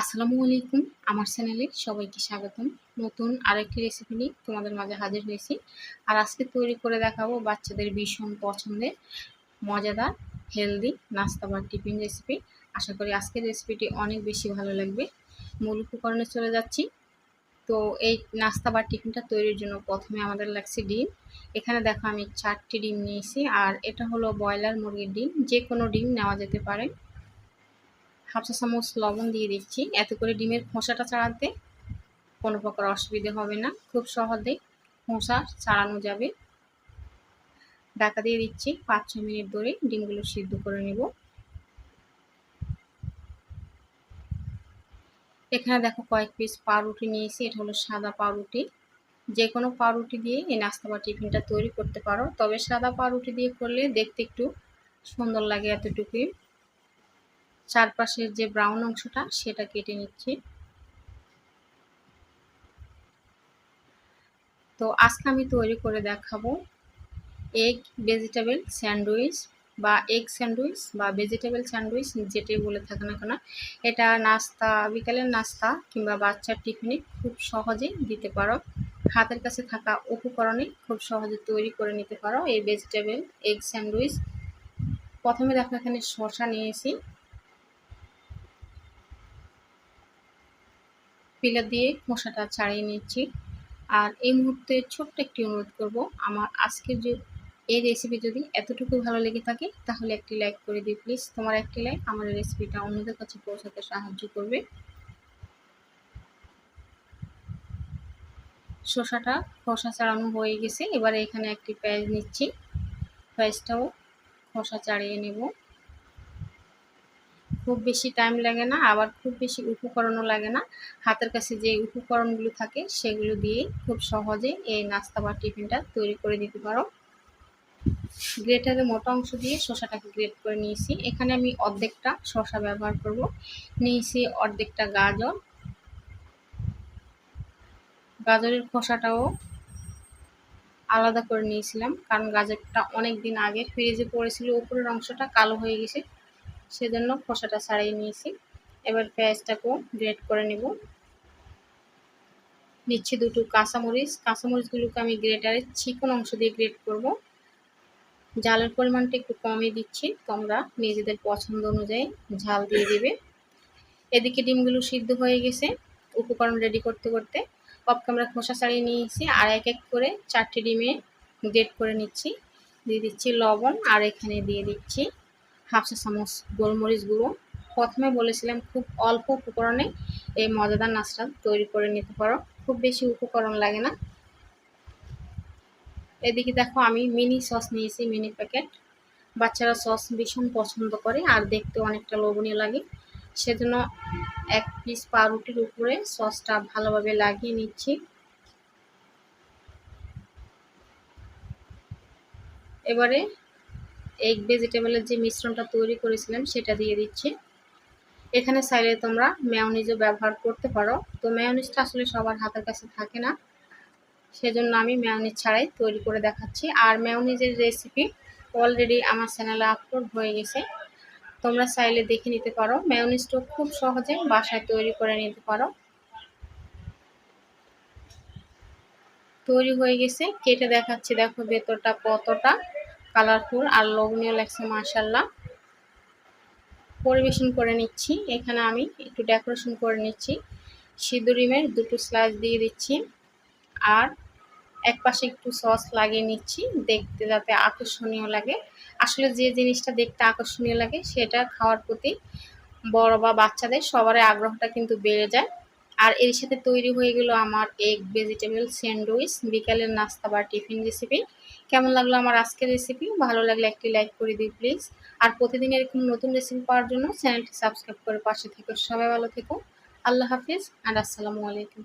আসসালামু আলাইকুম, আমার চ্যানেলে সবাইকে স্বাগতম। নতুন আরেকটি রেসিপি নিয়ে তোমাদের মাঝে হাজির হয়েছি। আর আজকে তৈরি করে দেখাবো বাচ্চাদের ভীষণ পছন্দের, মজাদার হেলদি নাস্তা বা টিফিন রেসিপি আশা করি আজকের রেসিপিটি অনেক বেশি ভালো লাগবে। মূল উপকরণে চলে যাচ্ছি। তো এই নাস্তা বা টিফিনটা তৈরির জন্য প্রথমে আমাদের লাগছে ডিম। এখানে দেখো আমি চারটি ডিম নিয়েছি, আর এটা হলো ব্রয়লার মুরগির ডিম। যে কোনো ডিম নেওয়া যেতে পারে। হাফ চা চামচ লবণ দিয়ে দিচ্ছি। এত করে ডিমের খোসাটা ছাড়াতে কোনো প্রকার অসুবিধে হবে না। খুব সহজেই খোসা ছাড়ানো যাবে। ঢাকা দিয়ে দিচ্ছি পাঁচ ছ মিনিট ধরে ডিমগুলো সিদ্ধ করে নেব। এখানে দেখো কয়েক পিস পাউরুটি নিয়েছি। এটা হলো সাদা পাউরুটি। যে কোনো পাউরুটি দিয়ে এই নাস্তা বা টিফিনটা তৈরি করতে পারো। তবে সাদা পাউরুটি দিয়ে করলে দেখতে একটু সুন্দর লাগে এতটুকুই। চারপাশের যে ব্রাউন অংশটা, সেটা কেটে নিচ্ছি। তো আজকে আমি তৈরি করে দেখাবো এগ ভেজিটেবল স্যান্ডউইচ বা এগ স্যান্ডউইচ বা ভেজিটেবল স্যান্ডউইচ যেটাই বলে থাকে না কেন, এটা নাস্তা, বিকালের নাস্তা কিংবা বাচ্চার টিফিনে খুব সহজে দিতে পারো। হাতের কাছে থাকা উপকরণে খুব সহজে তৈরি করে নিতে পারো এই ভেজিটেবল এগ স্যান্ডউইচ প্রথমে দেখো এখানে শসা নিয়েছি। পিলার দিয়ে খোসাটা ছাড়িয়ে নিচ্ছি। আর এই মুহূর্তে ছোট্ট একটি অনুরোধ করব, আমার আজকের যে এই রেসিপি যদি এতটুকু ভালো লেগে থাকে, তাহলে একটি লাইক করে দিই প্লিজ তোমার একটি লাইক আমার রেসিপিটা অন্যদের কাছে পৌঁছাতে সাহায্য করবে। শসাটা, খোসা ছাড়ানো হয়ে গেছে। এবারে এখানে একটি পেঁয়াজ নিচ্ছি। পেঁয়াজটাও খোসা ছাড়িয়ে নেব। খুব বেশি টাইম লাগে না, আবার খুব বেশি উপকরণও লাগে না। হাতের কাছে যে উপকরণগুলো থাকে, সেগুলো দিয়ে খুব সহজে এই নাস্তা বা টিফিনটা তৈরি করে দিতে পারো। গ্রেটারের মোটা অংশ দিয়ে শসাটাকে গ্রেট করে নিয়েছি। এখানে আমি অর্ধেকটা শসা ব্যবহার করব। নিয়েছি অর্ধেকটা গাজর। গাজরের খোসাটাও আলাদা করে নিয়েছিলাম, কারণ গাজরটা অনেক দিন আগে ফ্রিজে পড়েছিল, উপরের অংশটা কালো হয়ে গেছে। সেজন্য খোসাটা ছাড়িয়ে নিয়েছি। এবার পেঁয়াজটাকেও গ্রেট করে নেব। নিচ্ছি দুটো কাঁচামরিচ। কাঁচামরিচগুলোকে আমি গ্রেটারের চিকন অংশ দিয়ে গ্রেট করব। ঝালের পরিমাণটা একটু কমই দিচ্ছি। তোমরা নিজেদের পছন্দ অনুযায়ী ঝাল দিয়ে দেবে। এদিকে ডিমগুলো সিদ্ধ হয়ে গেছে। উপকরণ রেডি করতে করতে কপকে আমরা খোসা ছাড়িয়ে নিয়েছি। আর এক এক করে চারটি ডিমে গ্রেট করে নিচ্ছি। দিয়ে দিচ্ছি লবণ আর এখানে দিয়ে দিচ্ছি হাফ চা চামচ গোলমরিচ গুঁড়ো। প্রথমে বলেছিলাম খুব অল্প উপকরণে এই মজাদার নাচটা তৈরি করে নিতে পারো। খুব বেশি উপকরণ লাগে না। এদিকে দেখো, আমি মিনি সস নিয়েছি, মিনি প্যাকেট। বাচ্চারা সস ভীষণ পছন্দ করে আর দেখতে অনেকটা লোভনীয় লাগে। সেজন্য এক পিস পাউরুটির উপরে সসটা ভালোভাবে লাগিয়ে নিচ্ছি। এবারে এগ ভেজিটেবলের যে মিশ্রণটা তৈরি করেছিলাম, সেটা দিয়ে দিচ্ছি। এখানে চাইলে তোমরা ম্যাওনিজও ব্যবহার করতে পারো। তো ম্যাওনিজটা আসলে সবার হাতের কাছে থাকে না। সেজন্য আমি ম্যাওনিজ ছাড়াই তৈরি করে দেখাচ্ছি। আর ম্যাওনিজের রেসিপি অলরেডি আমার চ্যানেলে আপলোড হয়ে গেছে। তোমরা চাইলে দেখে নিতে পারো। ম্যাওনিজটাও খুব সহজে বাসায় তৈরি করে নিতে পারো। তৈরি হয়ে গেছে। কেটে দেখাচ্ছি, দেখো ভেতরটা কতটা। কালারফুল আর লবণীয় লাগছে মার্শাল্লাহ পরিবেশন করে নিচ্ছি। এখানে আমি একটু ডেকোরেশন করে নিচ্ছি। সিঁদুরিমের দুটো স্লাইস দিয়ে দিচ্ছি। আর এক পাশে একটু সস লাগিয়ে নিচ্ছি, দেখতে যাতে আকর্ষণীয় লাগে। আসলে যে জিনিসটা দেখতে আকর্ষণীয় লাগে, সেটা খাওয়ার প্রতি বড় বা বাচ্চাদের সবারই আগ্রহটা কিন্তু বেড়ে যায়। আর এর সাথে তৈরি হয়ে গেল আমার এগ ভেজিটেবল স্যান্ডউইচ বিকালের নাস্তা বা টিফিন রেসিপি কেমন লাগল আমার আজকের রেসিপি ভালো লাগলে একটি লাইক করে দিই প্লিজ আর প্রতিদিন এরকম নতুন রেসিপি পাওয়ার জন্য চ্যানেলটি সাবস্ক্রাইব করে পাশে থেকো। সবাই ভালো থেকো। আল্লাহ হাফিজ, আর আসসালামু আলাইকুম।